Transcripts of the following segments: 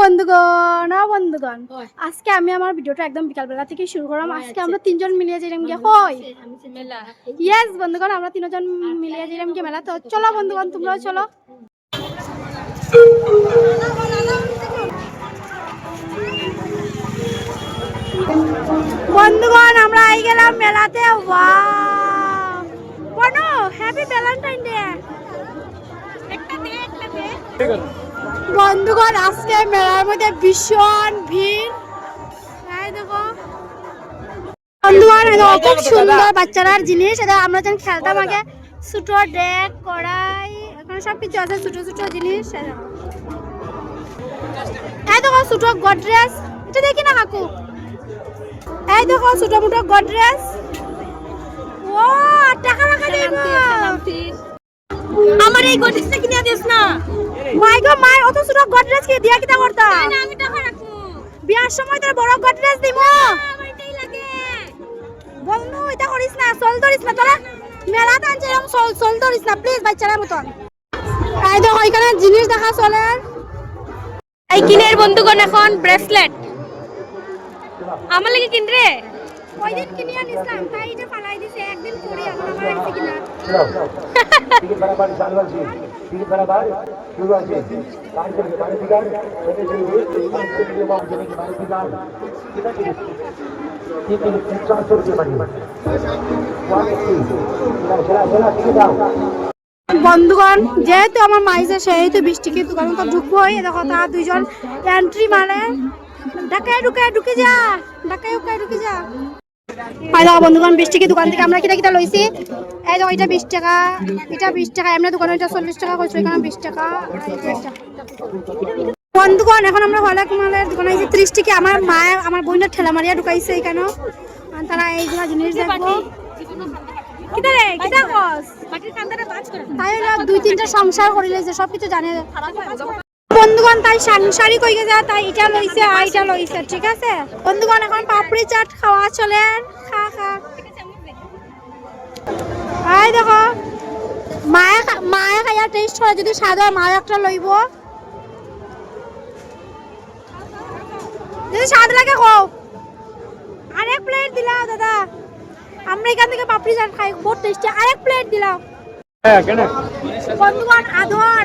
বন্ধুগণ ও বন্ধুগণ। আজকে আমি আমার ভিডিওটা একদম বিকালবেলা থেকে শুরু করলাম। আজকে আচ্ছা। আমরা তিনজন মিলিয়ে যাইলাম গিয়ে হয়। মেলা। ইয়েস বন্ধুগণ আমরা তিনজন মিলিয়ে যাইলাম গিয়ে মেলা। তো চলো বন্ধুগণ তোমরাও চলো। বন্ধুগণ আমরা আই গেলাম মেলাতে। ওয়াও বনো হ্যাপি ভ্যালেন্টাইন ডে একটা দে একটা দে বন্ধুগণ আজকে মেলার মধ্যে ভীষণ ভিড়। দেখো। বন্ধুগণ খুব সুন্দর বাচ্চারার জিনিস। এটা আমরা যখন খেলতাম আগে ছোট ডেক কড়াই এখানে সব কিছু আছে ছোট ছোট জিনিস এই দেখো। ছোট গডরেজ। এটা দেখি না কাকু? এই দেখো ছোট মোটো গডরেজ। ও টাকা রাখা দিব আমার এই গটিসটা কিনে দিস না। মাই গো মাই অত ছোট গডরেজ কি দিয়া কিটা করতা? না আমি টাকা রাখব। বিয়ার সময় তোর বড় গডরেজ লাগে। বন্ধু এটা করিস না চল ধরিস না তোরা মেলা টানছে এরকম চল চল ধরিস না প্লিজ বাচ্চারা মতন। এই দেখো এখানে জিনিস দেখা চলে। এই কিনের বন্ধুগণ এখন ব্রেসলেট আমার লাগে কিন রে ওই দিন কিনে আনিছিলাম তাই এটা ফালাই দিছে একদিন পরে আমার আইছে কিনা। শুরু করা বার শুরু আছে? বাড়ি থেকে বাড়ি থেকে বাড়ি বন্ধুগণ, যেহেতু আমার মাইজে সেহেতু বৃষ্টিকে কারণ তো ঢুকবোই দেখো তা দুইজন এন্ট্রি মানে ঢাকায় ঢুকে ঢুকে যা, ঢাকায় ঢুকে ঢুকে যা। দেখো বন্ধুগণ বিশ টিকিট দোকান থেকে আমরা কিটা কিটা লইছি। এই দেখো এটা বিশ টাকা এটা বিশ টাকা এমনি দোকানে এটা চল্লিশ টাকা কইছো এখানে বিশ টাকা আর এটা 30 টাকা। বন্ধুগণ এখন আমরা হলাক মালের দোকানে আইছি ত্রিশ টিকি। আমার মা আমার বোনের ঠেলা মারিয়া ঢুকাইছে এখানে। তারা এইগুলা জিনিস দেখব কিটা রে? কস মাটির কান্দাটা বাজ করে। তাই হলো দুই তিনটা সংসার করে লইছে সব কিছু জানে। বন্ধুগণ তাই সাংসারি কই গেছে তাই এটা লইছে আর এটা লইছে ঠিক আছে? বন্ধুগণ এখন পাপড়ি চাট খাওয়া চলে খা খা। আই দেখো মায়ে মায়ে খাইয়া টেস্ট হয় যদি স্বাদ হয় মায়ে একটা লইব। যদি স্বাদ লাগে কও আরেক প্লেট দিলাও দাদা। আমরা এখান থেকে পাপড়ি চাট খাই বহুত টেস্টি আরেক প্লেট দিলাও বন্ধুগণ আদর।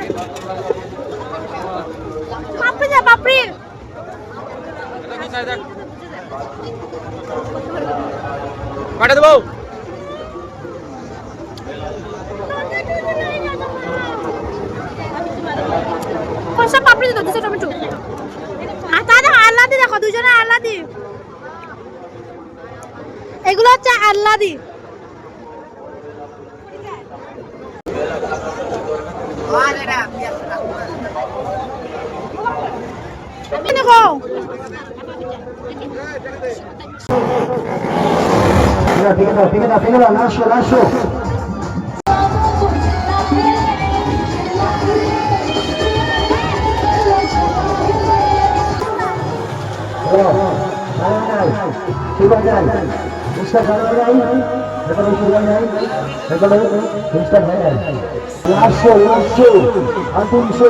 কাটা দেবো। কষা পাপড়ি দিতে দিছে টমেটো। আর দাদা আল্লাদি দেখো দুজনে আল্লাদি। এগুলো হচ্ছে আল্লাদি। খাও লাস্ট লাস্ট আতুন শো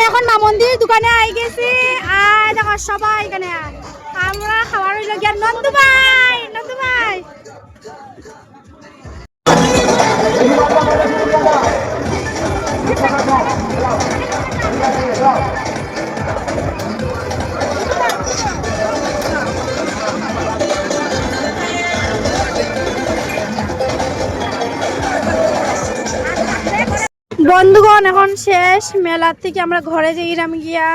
বন্ধুগণ এখন মা মন্দির দোকানে আই গেছি। আর দেখো সবাই এখানে আমরা খাবার হইল গিয়া নন্দু বন্ধুগণ এখন শেষ। মেলার থেকে আমরা ঘরে যাইলাম গিয়া